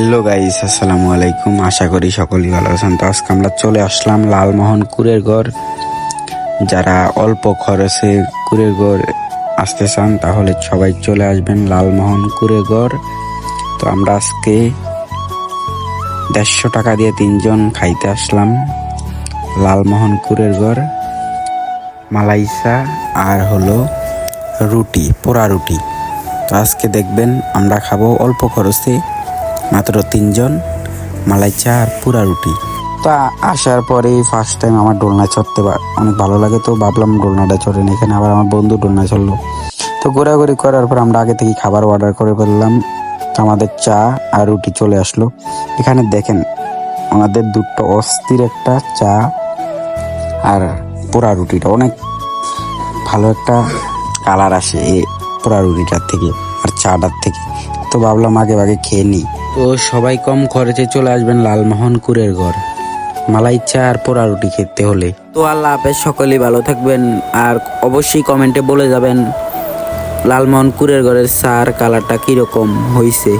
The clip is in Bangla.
হ্যালো গাইস, আসসালামু আলাইকুম। আশা করি সকলেই ভালো আছেন। তো আজকে আমরা চলে আসলাম লালমোহন কুরের ঘর। যারা অল্প খরচে কুরের ঘর আসতে চান, তাহলে সবাই চলে আসবেন লালমোহন কুরের ঘর। তো আমরা আজকে দেড়শো টাকা দিয়ে তিনজন খাইতে আসলাম লালমোহন কুরের ঘর। মালাইসা আর হলো রুটি, পোড়া রুটি। তো আজকে দেখবেন আমরা খাব অল্প খরচে মাত্র তিনজন, মালাই চা আর পুরা রুটি। তা আসার পরে ফার্স্ট টাইম আমার দোলনা চড়তে অনেক ভালো লাগে তো ভাবলাম দোলনাটা চড়েন এখানে আবার আমার বন্ধু দোলনা চলল তো ঘোরাঘুরি করার পর আমরা আগে থেকে খাবার অর্ডার করে ফেললাম। আমাদের চা আর রুটি চলে আসলো। এখানে দেখেন আমাদের দুটো অস্থির একটা চা আর পোড়া রুটিটা। অনেক ভালো একটা কালার আসে এই পোড়া রুটিটার থেকে আর চাটার থেকে। তো ভাবলাম আগে আগে খেয়ে নিই। তো সবাই কম খরচে চলে আসবেন লালমোহন কুরের ঘর। মালাই চা আর পোড়া রুটি খেতে হলে। তো আল্লাহ হাফেজ, সকলেই ভালো থাকবেন আর অবশ্যই কমেন্টে বলে যাবেন লালমোহন কুরের ঘরের সার কালারটা কীরকম হয়েছে